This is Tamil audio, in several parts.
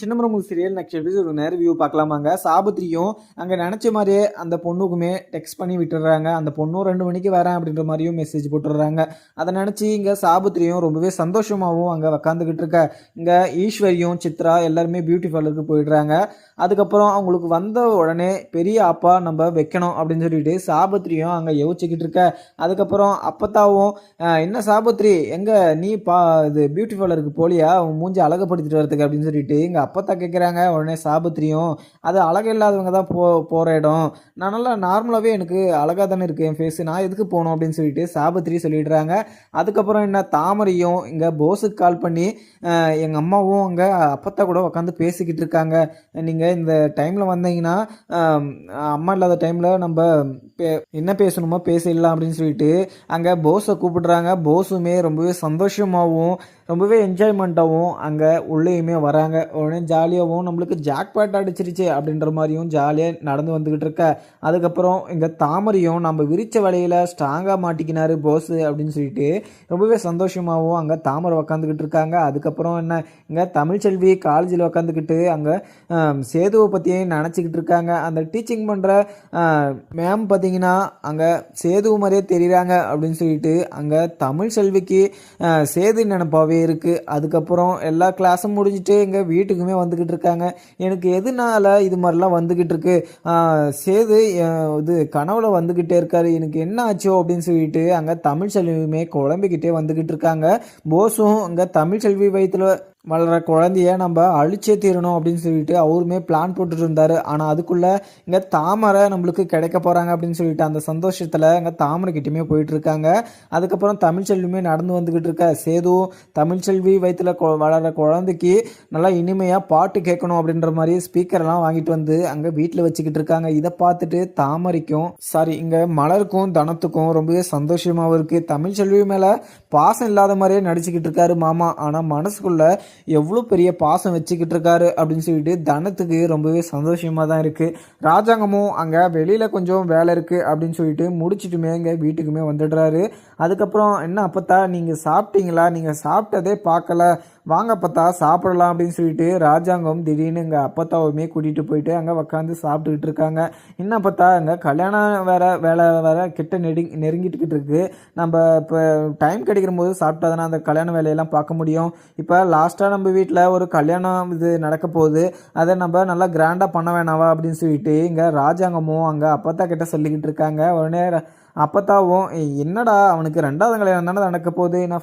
சின்னமரமுல் சீரியல் நெக்ஸ்ட் எபிசோடு நேரம் வியூ பார்க்கலாமாங்க. சாபத்திரியும் அங்கே நினச்ச மாதிரியே அந்த பொண்ணுக்குமே டெக்ஸ்ட் பண்ணி விட்டுடுறாங்க அந்த பொண்ணும் ரெண்டு மணிக்கு வரேன் அப்படின்ற மாதிரியும் மெசேஜ் போட்டுடுறாங்க அதை நினச்சி இங்கே சாபத்திரியும் ரொம்பவே சந்தோஷமாகவும் அங்கே உக்காந்துக்கிட்டு இருக்க. இங்கே ஈஸ்வரியும் சித்ரா எல்லாருமே பியூட்டி பார்லருக்கு போயிடுறாங்க. அதுக்கப்புறம் அவங்களுக்கு வந்த உடனே பெரிய அப்பா நம்ம வைக்கணும் அப்படின்னு சொல்லிட்டு சாபத்திரியும் அங்கே யோசிச்சுக்கிட்டு இருக்க. அதுக்கப்புறம் அப்பத்தாவும் என்ன சாபத்திரி? எங்கே? நீ பா இது பியூட்டி பார்லருக்கு போலியா? உன் மூஞ்சி அழகுப்படுத்திட்டு வரதுக்கு அப்படின்னு சொல்லிட்டு எங்கள் அப்பத்தா கேட்குறாங்க உடனே சாபத்திரியும் அது அழகு இல்லாதவங்க தான் போ போகிற இடம். நான் நல்லா நார்மலாகவே எனக்கு அழகாக தானே இருக்குது என் ஃபேஸு நான் எதுக்கு போகணும்? அப்படின்னு சொல்லிட்டு சாபத்திரி சொல்லிடுறாங்க. அதுக்கப்புறம் என்ன? தாமரையும் இங்கே போஸுக்கு கால் பண்ணி எங்கள் அம்மாவும் அங்கே அப்பத்தா கூட உட்காந்து பேசிக்கிட்டு இருக்காங்க. நீங்கள் இந்த டைமில் வந்தீங்கன்னா அம்மா இல்லாத டைமில் நம்ம பே- என்ன பேசணுமோ பேசிடலாம். அப்படின்னு சொல்லிட்டு அங்கே போஸை கூப்பிடுறாங்க. போஸுமே ரொம்பவே சந்தோஷமாகவும் ரொம்பவே என்ஜாய்மெண்ட்டாகவும் அங்கே உள்ளேயுமே வராங்க. உடனே ஜாலியாகவும் நம்மளுக்கு ஜாக்பாட் அடிச்சிருச்சு அப்படின்ற மாதிரியும் ஜாலியாக நடந்து வந்துக்கிட்டு இருக்க. அதுக்கப்புறம் இங்கே தாமரையும் நம்ம விரிச்ச வலையில் ஸ்ட்ராங்காக மாட்டிக்கினாரு போஸு அப்படின்னு சொல்லிட்டு ரொம்பவே சந்தோஷமாகவும் அங்கே தாமரை உக்காந்துக்கிட்டு இருக்காங்க. அதுக்கப்புறம் என்ன? இங்கே தமிழ்ச்செல்வி காலேஜில் உக்காந்துக்கிட்டு அங்கே சேதுவை பற்றியே நினச்சிக்கிட்டு இருக்காங்க. அந்த டீச்சிங் பண்ணுற மேம் பார்த்தீங்கன்னா அங்கே சேது மாதிரியே தெரிகிறாங்க அப்படின்னு சொல்லிட்டு அங்கே தமிழ் செல்விக்கு சேது நினப்பாவே இருக்குது அதுக்கப்புறம் எல்லா கிளாஸும் முடிஞ்சுட்டு எங்கள் வரைக்குமே வந்துக்கிட்டு இருக்காங்க. எனக்கு எதனால இது மாதிரிலாம் வந்துக்கிட்டு இருக்கு? சேது இது கனவுல வந்துக்கிட்டே இருக்காரு. எனக்கு என்ன ஆச்சோ அப்படின்னு சொல்லிட்டு அங்கே தமிழ் செல்வியுமே குழம்பிக்கிட்டே வந்துக்கிட்டு இருக்காங்க. போஸும் அங்கே தமிழ் செல்வி வயிற்றுல வளர குழந்தைய நம்ம அழிச்சே தீரணும் அப்படின்னு சொல்லிட்டு அவருமே பிளான் போட்டுட்டு இருந்தாரு. ஆனால் அதுக்குள்ளே இங்கே தாமரை நம்மளுக்கு கிடைக்க போகிறாங்க அப்படின்னு சொல்லிட்டு அந்த சந்தோஷத்தில் இங்கே தாமரை கிட்டயுமே போயிட்டு இருக்காங்க. அதுக்கப்புறம் தமிழ்ச்செல்வியுமே நடந்து வந்துக்கிட்டு இருக்க. சேது தமிழ்ச்செல்வி வயிற்றுல கொ வளர குழந்தைக்கு நல்லா இனிமையாக பாட்டு கேட்கணும் அப்படின்ற மாதிரி ஸ்பீக்கர்லாம் வாங்கிட்டு வந்து அங்கே வீட்டில் வச்சுக்கிட்டு இருக்காங்க. இதை பார்த்துட்டு தாமரைக்கும் சாரி இங்கே மலருக்கும் தனத்துக்கும் ரொம்பவே சந்தோஷமாகவும் இருக்குது தமிழ்ச்செல்வி மேலே பாசம் இல்லாத மாதிரியே நடிச்சுக்கிட்டு இருக்காரு மாமா. ஆனால் மனசுக்குள்ளே எவ்வளோ பெரிய பாசம் வச்சுக்கிட்டு இருக்காரு அப்படின்னு சொல்லிட்டு தனத்துக்கு ரொம்பவே சந்தோஷமாக தான் இருக்குது ராஜாங்கமும் அங்கே வெளியில் கொஞ்சம் வேலை இருக்குது அப்படின்னு சொல்லிட்டு முடிச்சிட்டுமே இங்கே வீட்டுக்குமே வந்துடுறாரு. அதுக்கப்புறம் என்ன அப்பத்தா நீங்கள் சாப்பிட்டீங்களா? நீங்கள் சாப்பிட்டதே பார்க்கல. வாங்க பார்த்தா சாப்பிடலாம் அப்படின்னு சொல்லிட்டு ராஜாங்கம் திடீர்னு எங்கள் அப்பத்தாவுமே கூட்டிகிட்டு போயிட்டு அங்கே உக்காந்து சாப்பிட்டுக்கிட்டு இருக்காங்க. என்ன பார்த்தா அங்கே கல்யாணம் வேற வேலை வேற கிட்ட நெருங்கி நெருங்கிட்டுக்கிட்டு இருக்கு. நம்ம இப்போ டைம் கிடைக்கிற போது சாப்பிட்டா தானே அந்த கல்யாண வேலையெல்லாம் பார்க்க முடியும். இப்போ லாஸ்ட்டாக நம்ம வீட்டில் ஒரு கல்யாணம் இது நடக்க போகுது. அதை நம்ம நல்லா கிராண்டாக பண்ண வேணாவா அப்படின்னு சொல்லிட்டு இங்கே ராஜாங்கமும் அங்கே அப்பத்தா கிட்ட சொல்லிக்கிட்டு இருக்காங்க. உடனே அப்பத்தாவும் என்னடா அவனுக்கு ரெண்டாவது கல்யாணம் தானே நடக்க போகுது? நான்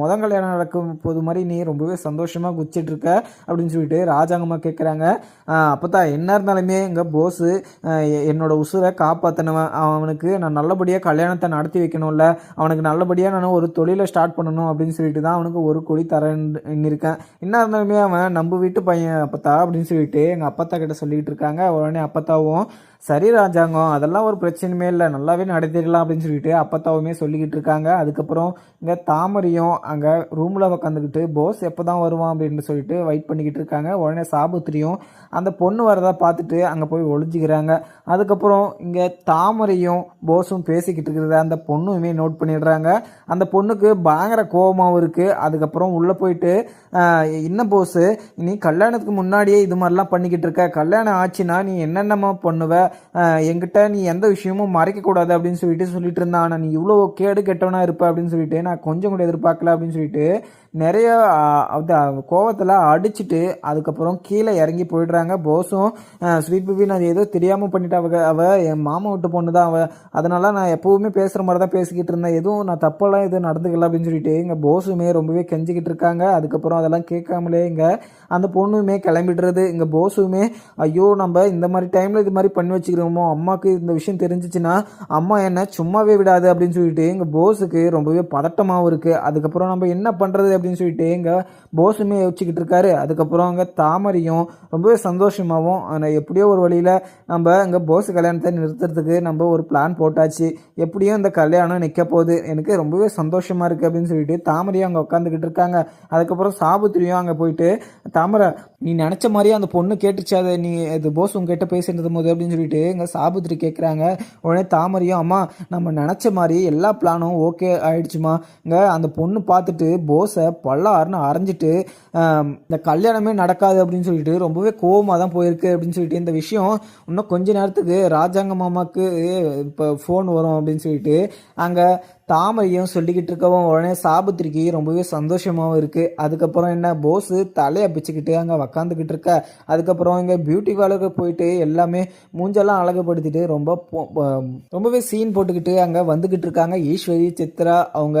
மொதல் கல்யாணம் நடக்கும் போது மாதிரி நீ ரொம்பவே சந்தோஷமாக குச்சிட்டு இருக்க அப்படின்னு சொல்லிட்டு ராஜாங்கம்மா கேட்குறாங்க அப்பத்தா என்ன இருந்தாலுமே எங்கள் போஸு என்னோட உசுரை காப்பாற்றினவன் அவனுக்கு நான் நல்லபடியாக கல்யாணத்தை நடத்தி வைக்கணும்ல. அவனுக்கு நல்லபடியாக நான் ஒரு தொழிலை ஸ்டார்ட் பண்ணணும் அப்படின்னு சொல்லிட்டு தான் அவனுக்கு ஒரு கொடி தரேன்னு இருக்கேன் என்ன இருந்தாலுமே அவன் நம்ம வீட்டு பையன் அப்பத்தா அப்படின்னு சொல்லிட்டு எங்கள் அப்பத்தா கிட்ட சொல்லிக்கிட்டு இருக்காங்க. உடனே அப்பத்தாவும் சரி ராஜாங்கம் அதெல்லாம் ஒரு பிரச்சனையுமே இல்லை. நல்லாவே நடத்திடலாம் அப்படின்னு சொல்லிட்டு அப்பத்தாவுமே சொல்லிக்கிட்டு இருக்காங்க. அதுக்கப்புறம் இங்கே தாமரையும் அங்கே ரூமில் உக்காந்துக்கிட்டு போஸ் எப்போ தான் வருவான்? அப்படின்னு சொல்லிட்டு வெயிட் பண்ணிக்கிட்டு இருக்காங்க. உடனே சாபுத்திரியும் அந்த பொண்ணு வரதை பார்த்துட்டு அங்கே போய் ஒழிஞ்சிக்கிறாங்க அதுக்கப்புறம் இங்கே தாமரையும் போஸும் பேசிக்கிட்டு இருக்கிறத அந்த பொண்ணுமே நோட் பண்ணிடுறாங்க. அந்த பொண்ணுக்கு பயங்கர கோபமாகவும் இருக்குது அதுக்கப்புறம் உள்ளே போயிட்டு ஆஹ், என்ன போஸு நீ கல்யாணத்துக்கு முன்னாடியே இது மாதிரிலாம் பண்ணிக்கிட்டு இருக்க. கல்யாணம் ஆச்சுன்னா நீ என்னென்னமா பண்ணுவ? என்கிட்ட நீ எந்த விஷயமும் மறைக்கக்கூடாது அப்படின்னு சொல்லிட்டு சொல்லிட்டு இருந்தான். ஆனால் நீ இவ்வளோ கேடு கெட்டவனா இருப்ப அப்படின்னு சொல்லிட்டு நான் கொஞ்சம் கூட எதிர்பார்க்கல அப்படின்னு சொல்லிட்டு நிறைய கோவத்தில் அடிச்சுட்டு அதுக்கப்புறம் கீழே இறங்கி போயிடுறாங்க. போஸும் ஸ்வீட் பிபி நான் ஏதோ தெரியாமல் பண்ணிட்டு அவ அவ என் மாமா விட்டு பொண்ணு தான் அவ. அதனால நான் எப்போவுமே பேசுகிற மாதிரி தான் பேசிக்கிட்டு இருந்தேன். எதுவும் நான் தப்பெல்லாம் எதுவும் நடந்துக்கல அப்படின்னு சொல்லிட்டு இங்கே போஸுமே ரொம்பவே கெஞ்சிக்கிட்டு இருக்காங்க. அதுக்கப்புறம் அதெல்லாம் கேட்காமலே இங்கே அந்த பொண்ணுமே கிளம்பிடுறது. இங்கே போஸுமே ஐயோ நம்ம இந்த மாதிரி டைமில் இது மாதிரி பண்ணி வச்சுக்கிறோமோ? அம்மாவுக்கு இந்த விஷயம் தெரிஞ்சிச்சுன்னா அம்மா என்ன சும்மாவே விடாது அப்படின்னு சொல்லிட்டு எங்கள் போஸுக்கு ரொம்பவே பதட்டமாகவும் இருக்குது அதுக்கப்புறம் நம்ம என்ன பண்ணுறது அப்படின்னு சொல்லிட்டு இங்கே போஸுமே யோசிச்சுக்கிட்டு இருக்காரு. அதுக்கப்புறம் அங்கே தாமரையும் ரொம்பவே சந்தோஷமாகவும் ஆனால் எப்படியோ ஒரு வழியில் நம்ம அங்கே போஸ் கல்யாணத்தை நிறுத்துறதுக்கு நம்ம ஒரு பிளான் போட்டாச்சு. எப்படியும் இந்த கல்யாணம் நிற்க போகுது. எனக்கு ரொம்பவே சந்தோஷமாக இருக்குது அப்படின்னு சொல்லிட்டு தாமரையும் அங்கே உட்காந்துக்கிட்டு இருக்காங்க. அதுக்கப்புறம் சாபுத்திரியும் அங்கே போயிட்டு தாமரை நீ நினச்ச மாதிரியே அந்த பொண்ணு கேட்டுச்சு. அதை நீ இது போஸ் உங்ககிட்ட பேசிட்டு போது அப்படின்னு சொல்லிட்டு இங்கே சாபுத்திரி கேட்குறாங்க உடனே தாமரையும் அம்மா நம்ம நினச்ச மாதிரி எல்லா பிளானும் ஓகே ஆயிடுச்சுமா. இங்கே அந்த பொண்ணு பார்த்துட்டு போஸை பல்லாருன்னு அரைஞ்சிட்டு இந்த கல்யாணமே நடக்காது அப்படின்னு சொல்லிட்டு ரொம்பவே கோவமாக தான் போயிருக்கு அப்படின்னு சொல்லிட்டு இந்த விஷயம் இன்னும் கொஞ்ச நேரத்துக்கு ராஜாங்க மாமாவுக்கு இப்போ ஃபோன் வரும் அப்படின்னு சொல்லிட்டு அங்கே தாமரையும் சொல்லிக்கிட்டு இருக்கவும் உடனே சாபத்திரிக்கு ரொம்பவே சந்தோஷமாகவும் இருக்குது அதுக்கப்புறம் என்ன போஸு தலையை பிச்சுக்கிட்டு அங்கே உக்காந்துக்கிட்டு இருக்க. அதுக்கப்புறம் இங்கே பியூட்டி பார்லருக்கு போயிட்டு எல்லாமே மூஞ்செல்லாம் அழகுபடுத்திட்டு ரொம்ப ரொம்பவே சீன் போட்டுக்கிட்டு அங்கே வந்துக்கிட்டு இருக்காங்க. ஈஸ்வரி சித்ரா அவங்க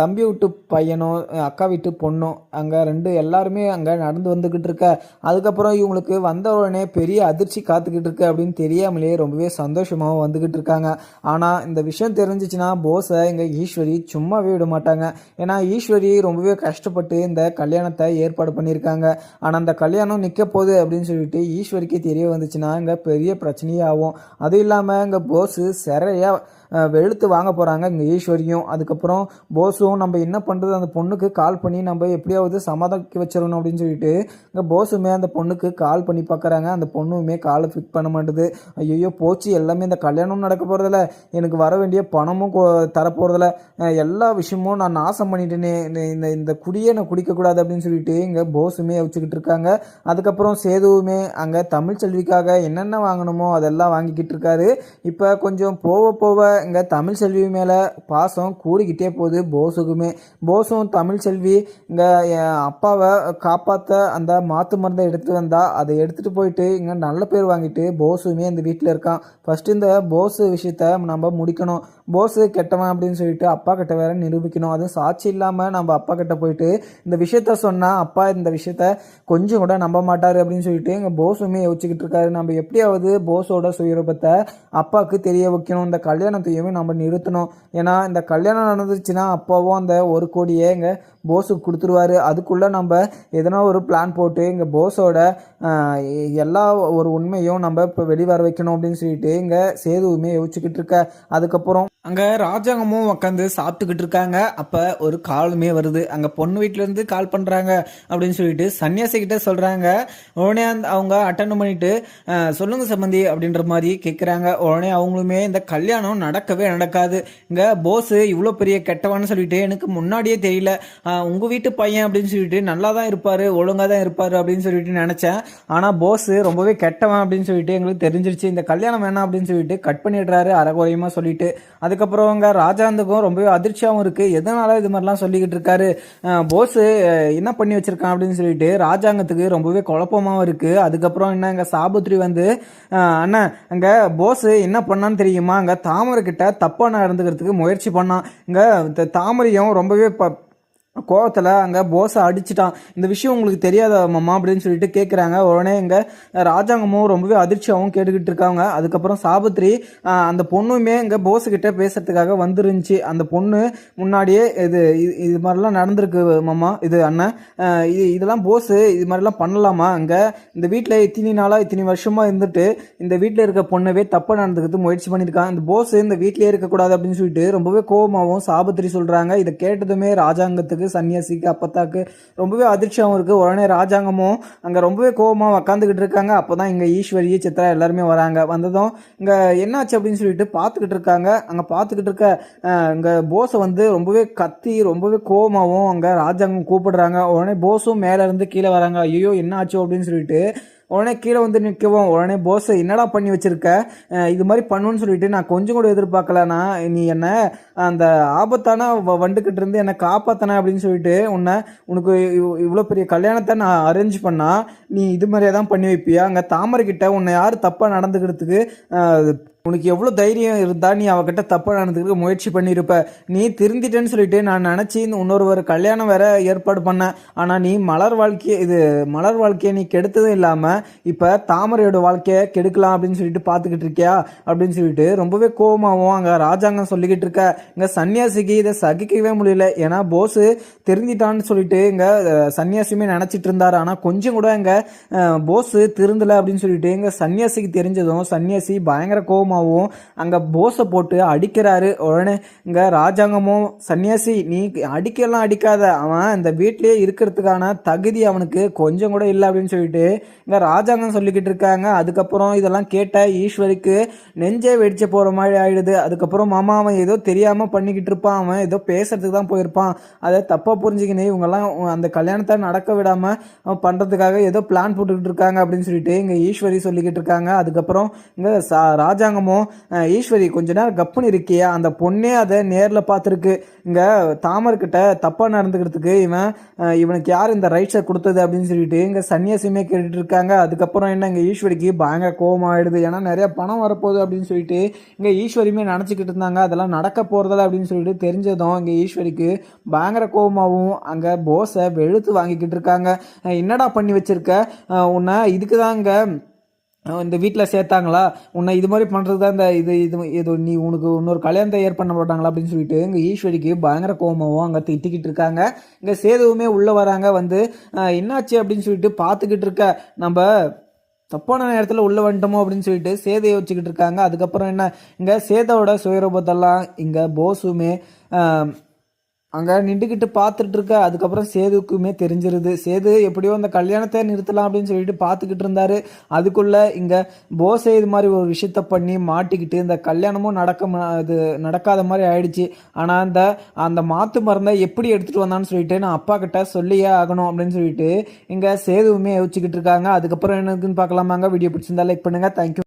தம்பி வீட்டு பையனும் அக்கா வீட்டு பொண்ணும் அங்கே ரெண்டு எல்லாருமே அங்கே நடந்து வந்துக்கிட்டு இருக்க. அதுக்கப்புறம் இவங்களுக்கு வந்த உடனே பெரிய அதிர்ச்சி காத்துக்கிட்டு இருக்கு அப்படின்னு தெரியாமலே ரொம்பவே சந்தோஷமாகவும் வந்துக்கிட்டு இருக்காங்க. ஆனால் இந்த விஷயம் தெரிஞ்சிச்சுன்னா போஸை இங்கே ஈஸ்வரி சும்மாவே விட மாட்டாங்க. ஏன்னா ஈஸ்வரி ரொம்பவே கஷ்டப்பட்டு இந்த கல்யாணத்தை ஏற்பாடு பண்ணியிருக்காங்க. ஆனால் அந்த கல்யாணம் நிற்க போகுது அப்படின்னு சொல்லிட்டு ஈஸ்வரிக்கு தெரிய வந்துச்சுன்னா இங்கே பெரிய பிரச்சனையே ஆகும். அதுவும் இல்லாமல் இங்கே போஸு சிறையாக வெளுத்து வாங்க போகிறாங்க இங்கே ஈஸ்வரியும் அதுக்கப்புறம் போஸும் நம்ம என்ன பண்ணுறது அந்த பொண்ணுக்கு கால் பண்ணி நம்ம எப்படியாவது சமாதானிக்க வச்சிடணும் அப்படின்னு சொல்லிட்டு இங்கே போஸுமே அந்த பொண்ணுக்கு கால் பண்ணி பார்க்குறாங்க அந்த பொண்ணுமே காலை ஃபிட் பண்ண மாட்டுது. ஐயோ போச்சு. எல்லாமே இந்த கல்யாணம் நடக்க போகிறதில்ல எனக்கு வர வேண்டிய பணமும் தரப்போகிறதில்ல எல்லா விஷயமும் நான் நாசம் பண்ணிட்டேனே. இந்த- இந்த இந்த குடியே நான் குடிக்கக்கூடாது அப்படின்னு சொல்லிட்டு இங்கே போஸுமே வச்சுக்கிட்டு இருக்காங்க. அதுக்கப்புறம் சேதுவுமே அங்கே தமிழ் செல்விக்காக என்னென்ன வாங்கணுமோ அதெல்லாம் வாங்கிக்கிட்டு இருக்காரு. இப்போ கொஞ்சம் போக போக இங்கே தமிழ் செல்வி மேலே பாசம் கூடிக்கிட்டே போகுது போஸுக்குமே. போஸும் தமிழ் செல்வி இங்கே என் அப்பாவை காப்பாற்ற அந்த மாற்று மருந்தை எடுத்துகிட்டு வந்தால் அதை எடுத்துகிட்டு போயிட்டு இங்கே நல்ல பேர் வாங்கிட்டு போஸுமே இந்த வீட்டில் இருக்கான். ஃபஸ்ட்டு இந்த போஸ் விஷயத்த நம்ம முடிக்கணும். போஸு கெட்டவன் அப்படின்னு சொல்லிட்டு அப்பா கிட்ட வேற நிரூபிக்கணும். அதுவும் சாட்சி இல்லாமல் நம்ம அப்பா கிட்ட போயிட்டு இந்த விஷயத்த சொன்னால் அப்பா இந்த விஷயத்த கொஞ்சம் கூட நம்ப மாட்டார் அப்படின்னு சொல்லிட்டு எங்கள் போஸுமே யோசிச்சுக்கிட்டு இருக்காரு. நம்ம எப்படியாவது போஸோட சுயரூபத்தை அப்பாவுக்கு தெரிய வைக்கணும். இந்த கல்யாணத்தையுமே நம்ம நிறுத்தணும். ஏன்னா இந்த கல்யாணம் நடந்துச்சுன்னா அப்போவும் அந்த ஒரு கோடியே எங்கள் போஸுக்கு கொடுத்துருவாரு. அதுக்குள்ளே நம்ம எதனா ஒரு பிளான் போட்டு இங்கே போஸோட எல்லா ஒரு உண்மையும் நம்ம இப்போ வெளிவர வைக்கணும் அப்படின்னு சொல்லிட்டு இங்கே சேதுவுமே யோசிச்சுக்கிட்டு இருக்க. அதுக்கப்புறம் அங்கே ராஜாங்கமும் உட்காந்து சாப்பிட்டுக்கிட்டு இருக்காங்க. அப்போ ஒரு காலுமே வருது. அங்கே பொண்ணு வீட்டிலேருந்து கால் பண்ணுறாங்க அப்படின்னு சொல்லிட்டு சன்னியாசிக்கிட்ட சொல்கிறாங்க உடனே அந்த அவங்க அட்டன் பண்ணிட்டு சொல்லுங்கள் சொல்லுங்க சம்பந்தி அப்படின்ற மாதிரி கேட்குறாங்க உடனே அவங்களுமே இந்த கல்யாணம் நடக்கவே நடக்காது. இங்கே போஸு இவ்வளோ பெரிய கெட்டவான்னு சொல்லிட்டு எனக்கு முன்னாடியே தெரியல. உங்கள் வீட்டு பையன் அப்படின்னு சொல்லிட்டு நல்லா தான் இருப்பார் ஒழுங்காக தான் இருப்பார் அப்படின்னு சொல்லிட்டு நினச்சேன். ஆனால் போஸு ரொம்பவே கெட்டவன் அப்படின்னு சொல்லிட்டு எங்களுக்கு தெரிஞ்சிருச்சு. இந்த கல்யாணம் வேணாம் அப்படின்னு சொல்லிட்டு கட் பண்ணிடுறாரு அறகுறையமாக சொல்லிட்டு. அதுக்கப்புறம் அங்கே ராஜாந்துக்கும் ரொம்பவே அதிர்ச்சியாகவும் இருக்குது எதனால இது மாதிரிலாம் சொல்லிக்கிட்டு இருக்காரு? போஸு என்ன பண்ணி வச்சிருக்கான் அப்படின்னு சொல்லிட்டு ராஜாங்கத்துக்கு ரொம்பவே குழப்பமாகவும் இருக்குது அதுக்கப்புறம் என்ன இங்கே சாபுத்ரி வந்து அண்ணன் அங்கே போஸு என்ன பண்ணான்னு தெரியுமா? அங்கே தாமரை கிட்ட தப்பாக நடந்துக்கிறதுக்கு முயற்சி பண்ணான். இங்கே தாமரையும் ரொம்பவே ப கோவத்தில் அங்கே போஸை அடிச்சிட்டான். இந்த விஷயம் உங்களுக்கு தெரியாத மாமா அப்படின்னு சொல்லிட்டு கேட்குறாங்க உடனே இங்கே ராஜாங்கமும் ரொம்பவே அதிர்ச்சியாகவும் கேட்டுக்கிட்டு இருக்காங்க. அதுக்கப்புறம் சாபத்ரி அந்த பொண்ணுமே இங்கே போஸுக்கிட்ட பேசுறதுக்காக வந்துருந்துச்சு. அந்த பொண்ணு முன்னாடியே இது இது இது மாதிரிலாம் நடந்திருக்கு மாமா. இது அண்ணன் இது இதெல்லாம் போஸு இது மாதிரிலாம் பண்ணலாமா? அங்கே இந்த வீட்டில் இத்தனி நாளாக இத்தனி வருஷமாக இருந்துட்டு இந்த வீட்டில் இருக்க பொண்ணவே தப்பாக நடந்துக்கிறது முயற்சி பண்ணியிருக்கான். இந்த போஸ் இந்த வீட்டிலே இருக்கக்கூடாது அப்படின்னு சொல்லிட்டு ரொம்பவே கோபமாகவும் சாபத்ரி சொல்கிறாங்க இதை கேட்டதுமே ராஜாங்கத்துக்கு சன்னியாசிக்கு அப்பத்தாக்கு ரொம்பவே அதிர்ச்சியாகவும் இருக்குது உடனே ராஜாங்கமும் அங்கே ரொம்பவே கோபமாக உக்காந்துக்கிட்டு இருக்காங்க. அப்போ தான் இங்கே ஈஸ்வரி சித்ரா எல்லாருமே வராங்க. வந்ததும் இங்கே என்னாச்சு அப்படின்னு சொல்லிட்டு பார்த்துக்கிட்டு இருக்காங்க. அங்கே பார்த்துக்கிட்டு இருக்க இங்கே போஸை வந்து ரொம்பவே கத்தி ரொம்பவே கோபமாகவும் அங்கே ராஜாங்கம் கூப்பிடுறாங்க. உடனே போஸும் மேலே இருந்து கீழே வராங்க. ஐயோ என்ன ஆச்சு அப்படின்னு சொல்லிட்டு உடனே கீழே வந்து நிற்கவும் உடனே போஸ் என்னடா பண்ணி வச்சிருக்க? இது மாதிரி பண்ணுன்னு சொல்லிட்டு நான் கொஞ்சம் கூட எதிர்பார்க்கலண்ணா. நீ என்ன அந்த ஆபத்தான வண்டுக்கிட்டு இருந்து என்னை காப்பாத்தன அப்படின்னு சொல்லிட்டு உன்னை உனக்கு இவ்வளோ பெரிய கல்யாணத்தை நான் அரேஞ்ச் பண்ணால் நீ இது மாதிரியே தான் பண்ணி வைப்பியா? அங்கே தாமரை கிட்ட உன்னை யார் தப்பாக நடந்துக்கிறதுக்கு உனக்கு எவ்வளோ தைரியம் இருந்தால் நீ அவகிட்ட தப்பாக நடந்துக்கிறதுக்கு முயற்சி பண்ணியிருப்ப. நீ திருந்திட்டேன்னு சொல்லிட்டு நான் நினச்சி இன்னொரு கல்யாணம் வேற ஏற்பாடு பண்ணேன் ஆனால் நீ மலர் வாழ்க்கையை இது மலர் வாழ்க்கையை நீ கெடுத்ததும் இல்லாமல் இப்போ தாமரையோட வாழ்க்கையை கெடுக்கலாம் அப்படின்னு சொல்லிட்டு பார்த்துக்கிட்டு இருக்கியா? அப்படின்னு சொல்லிட்டு ரொம்பவே கோபமாகவும் அங்கே ராஜாங்கம் சொல்லிக்கிட்டு இருக்க. இங்கே சன்னியாசிக்கு இதை சகிக்கவே முடியல. ஏன்னா போஸு திருந்திட்டான்னு சொல்லிட்டு இங்கே சன்னியாசியுமே நினச்சிட்டு இருந்தார். ஆனால் கொஞ்சம் கூட இங்கே போஸு திருந்தலை அப்படின்னு சொல்லிட்டு இங்கே சன்னியாசிக்கு தெரிஞ்சதும் சன்னியாசி பயங்கர கோபமாக கோவமாகவும் அங்கே போஸை போட்டு அடிக்கிறாரு. உடனே இங்கே ராஜாங்கமும் சன்னியாசி நீ அடிக்கலாம் அடிக்காத. அவன் இந்த வீட்டிலேயே இருக்கிறதுக்கான தகுதி அவனுக்கு கொஞ்சம் கூட இல்லை அப்படின்னு சொல்லிட்டு இங்கே ராஜாங்கம் சொல்லிக்கிட்டு இருக்காங்க. அதுக்கப்புறம் இதெல்லாம் கேட்ட ஈஸ்வரிக்கு நெஞ்சே வெடிச்சு போகிற மாதிரி ஆயிடுது. அதுக்கப்புறம் மாமா அவன் ஏதோ தெரியாமல் பண்ணிக்கிட்டு இருப்பான். அவன் ஏதோ பேசுறதுக்கு தான் போயிருப்பான். அதை தப்பாக புரிஞ்சுக்கினே இவங்கெல்லாம் அந்த கல்யாணத்தை நடக்க விடாமல் பண்ணுறதுக்காக ஏதோ பிளான் போட்டுக்கிட்டு இருக்காங்க அப்படின்னு சொல்லிட்டு இங்கே ஈஸ்வரி சொல்லிக்கிட்டு இருக்காங்க. அதுக்கப்புறம் இங்கே சா அஹ், ஈஸ்வரி கொஞ்ச நேரம் கப்புன்னு இருக்கியா? அந்த பொண்ணே அதை நேரில் பார்த்துருக்கு. இங்கே தாமர்கிட்ட தப்பாக நடந்துக்கிறதுக்கு இவன் இவனுக்கு யார் இந்த ரைட்ஸை கொடுத்தது அப்படின்னு சொல்லிட்டு இங்கே சன்னியாசியுமே கேட்டுட்டு இருக்காங்க. அதுக்கப்புறம் என்ன இங்கே ஈஸ்வரிக்கு பயங்கர கோபம் ஆயிடுது ஏன்னா நிறைய பணம் வரப்போகுது அப்படின்னு சொல்லிட்டு இங்கே ஈஸ்வரியுமே நினச்சிக்கிட்டு இருந்தாங்க. அதெல்லாம் நடக்க போகிறதில்ல அப்படின்னு சொல்லிட்டு தெரிஞ்சதும் இங்கே ஈஸ்வரிக்கு பயங்கர கோபமாகவும் அங்கே போஸை வெளுத்து வாங்கிக்கிட்டு இருக்காங்க. என்னடா பண்ணி வச்சுருக்க? உன்னை இதுக்கு தாங்க இந்த வீட்டில் சேர்த்தாங்களா? உன்னை இது மாதிரி பண்ணுறது தான் இந்த இது இது இது நீ உனக்கு இன்னொரு கல்யாணத்தை ஏற்பண்ண மாட்டாங்களா அப்படின்னு சொல்லிட்டு இங்கே ஈஸ்வரிக்கு பயங்கர கோபமாகவும் அங்கே திட்டிக்கிட்டு இருக்காங்க. இங்கே சேதுவுமே உள்ளே வராங்க வந்து என்னாச்சு? அப்படின்னு சொல்லிட்டு பார்த்துக்கிட்டு இருக்க. நம்ம தப்பான நேரத்தில் உள்ளே வந்துட்டோமோ அப்படின்னு சொல்லிட்டு சேதையை வச்சுக்கிட்டு இருக்காங்க. அதுக்கப்புறம் என்ன? இங்கே சேதோட சுயரூபத்தெல்லாம் இங்கே போஸுமே அங்கே நின்றுக்கிட்டு பார்த்துட்டு இருக்க அதுக்கப்புறம் சேதுக்குமே தெரிஞ்சிருது. சேது எப்படியோ அந்த கல்யாணத்தை நிறுத்தலாம் அப்படின்னு சொல்லிட்டு பார்த்துக்கிட்டு இருந்தாரு. அதுக்குள்ள இங்கே போசை இது மாதிரி ஒரு விஷயத்த பண்ணி மாட்டிக்கிட்டு இந்த கல்யாணமும் நடக்க இது நடக்காத மாதிரி ஆயிடுச்சு. ஆனால் அந்த அந்த மாத்து மருந்தை எப்படி எடுத்துகிட்டு வந்தான்னு சொல்லிட்டு நான் அப்பா கிட்ட சொல்லியே ஆகணும் அப்படின்னு சொல்லிட்டு இங்கே சேதுவுமே யோசிச்சுக்கிட்டு இருக்காங்க. அதுக்கப்புறம் என்னதுன்னு பார்க்கலாமாங்க? வீடியோ பிடிச்சிருந்தா லைக் பண்ணுங்கள் தேங்க்யூ